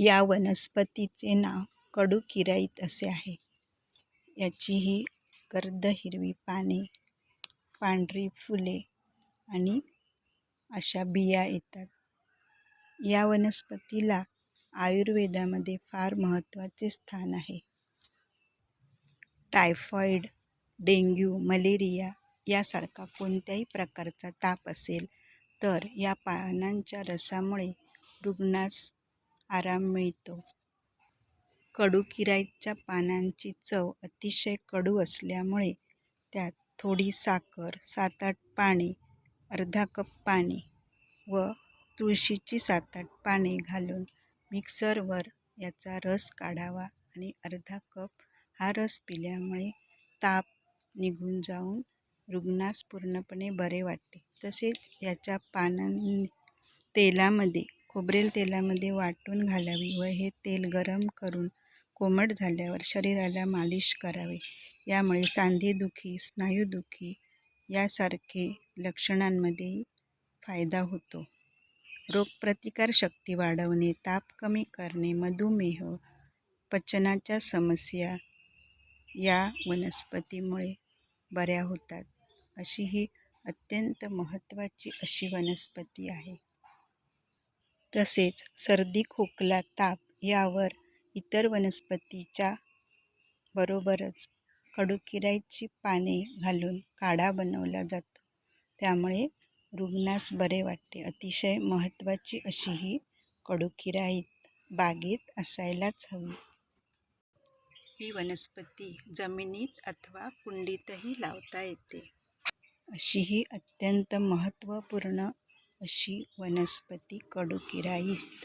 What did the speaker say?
या वनस्पतीचे नाव कडू किराईत असे आहे. याची ही गर्द हिरवी पाने पांढरी फुले आणि अशा बिया येतात. या वनस्पतीला आयुर्वेदामध्ये फार महत्त्वाचे स्थान आहे. टायफॉईड डेंग्यू मलेरिया यासारखा कोणत्याही प्रकारचा ताप असेल तर या पानांच्या रसामुळे रुग्णास आराम मिळतो. कडू पानांची चव अतिशय कडू असल्यामुळे त्यात थोडी साखर सात आठ पाने अर्धा कप पाणी व तुळशीची सात आठ पाने घालून मिक्सरवर याचा रस काढावा आणि अर्धा कप हा रस पिल्यामुळे ताप निघून जाऊन रुग्णास पूर्णपणे बरे वाटते. तसेच याच्या पानां तेलामध्ये खोबरेल तेलामध्ये वाटून घालावी व हे तेल गरम करून कोमट झाल्यावर शरीराला मालिश करावे. यामुळे सांधेदुखी स्नायूदुखी यासारखे लक्षणांमध्ये फायदा होतो. रोगप्रतिकारशक्ती वाढवणे ताप कमी करणे मधुमेह पचनाच्या समस्या या वनस्पतीमुळे बऱ्या होतात. अशी ही अत्यंत महत्त्वाची अशी वनस्पती आहे. तसेच सर्दी खोकला ताप यावर इतर वनस्पतीच्या बरोबरच कडुकिरायची पाने घालून काढा बनवला जातो. त्यामुळे रुग्णास बरे वाटते. अतिशय महत्त्वाची अशी ही कडुकिराईत बागेत असायलाच हवी. ही वनस्पती जमिनीत अथवा कुंडीतही लावता येते. अशी ही अत्यंत महत्त्वपूर्ण अशी वनस्पती कडूकिराईत.